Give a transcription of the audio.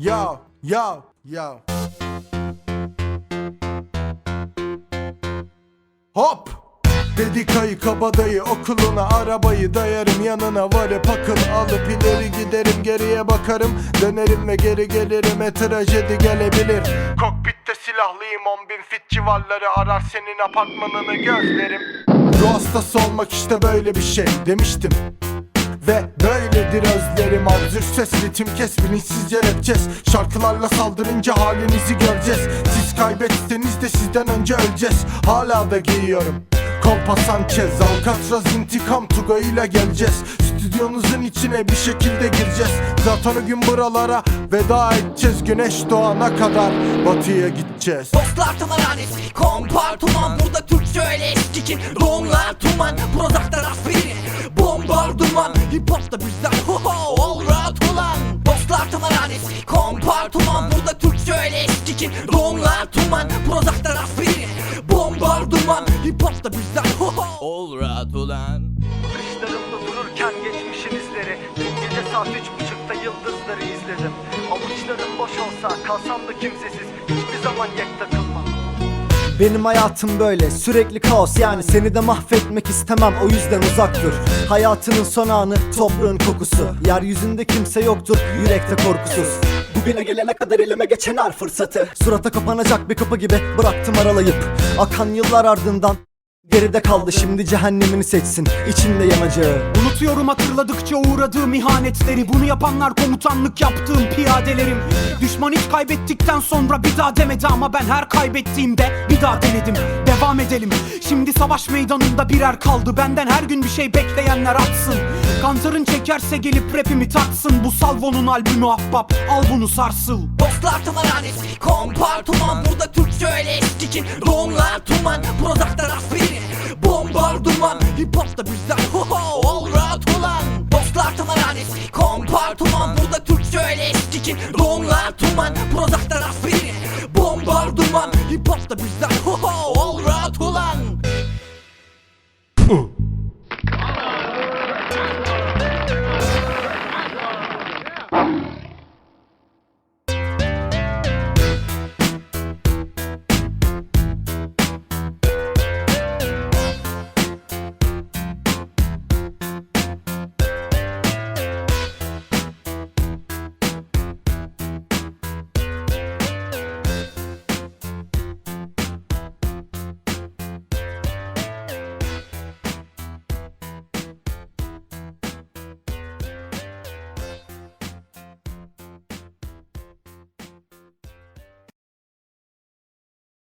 Yo, yo, yo. Hop! Dedik ayı kabadayı okuluna arabayı dayarım yanına varıp akıl alıp ileri giderim geriye bakarım. Dönerim ve geri gelirim e trajedi gelebilir. Kokpitte silahlıyım 10 bin fit civarları arar senin apartmanını gözlerim. Ruh hastası olmak işte böyle bir şey demiştim. Ve böyledir özlerim? Absürt ses ritim kes bilinçsizce rapeceğiz Şarkılarla saldırınca halinizi göreceğiz. Siz kaybetseniz de sizden önce öleceğiz. Hala da giyiyorum. Kolpa Sanchez Alcatraz intikam Tugay'ıyla geleceğiz. Stüdyonuzun içine bir şekilde gireceğiz. Zaten o gün buralara veda edeceğiz. Güneş doğana kadar batıya gideceğiz. Dostlar tamarhanesi Kompartıman Burada Türkçe öyle eski ki Donlar tuman. Prozact'ta raspberry Bombardıman Hip hop da bizden Burada Türkçe öyle eski ki. Donlar tuman Prozact'ta raspberry Bombardıman Hip hop da bizden. Ho ho. All rahat olan Bakışlarımda dururken geçmişin izleri. Dün gece saat üç buçukta yıldızları izledim. Avuçlarım boş olsa kalsam da kimsesiz. Hiçbir zaman yek takılmam Benim hayatım böyle sürekli kaos. Yani seni de mahvetmek istemem o yüzden uzak dur. Hayatının son anı toprağın kokusu. Yeryüzünde kimse yoktur yürekte korkusuz. Bugüne gelene kadar elime geçen her fırsatı. Surata kapanacak bir kapı gibi bıraktım aralayıp. Akan yıllar ardından Geride kaldı şimdi cehennemini seçsin. İçinde yanacağı Unutuyorum hatırladıkça uğradığım ihanetleri. Bunu yapanlar komutanlık yaptığım piyadelerim. Düşman hiç kaybettikten sonra bir daha demedi Ama ben her kaybettiğimde bir daha denedim. Devam edelim. Şimdi savaş meydanında birer kaldı. Benden her gün bir şey bekleyenler atsın. Kantarın çekerse gelip rapimi taksın Bu salvonun albümü ahbap. Al bunu sarsıl. Dostlar tamarhanesi Kompartıman Burada Türkçe öyle eski ki. Donlar tuman. Prozact'ta eski kompartuman Burada Türkçe öyle eski ki. Doğumlar tuman Prozaktan aspirin bombardıman Hip hop da bizden. Ho ho all rahat ulan.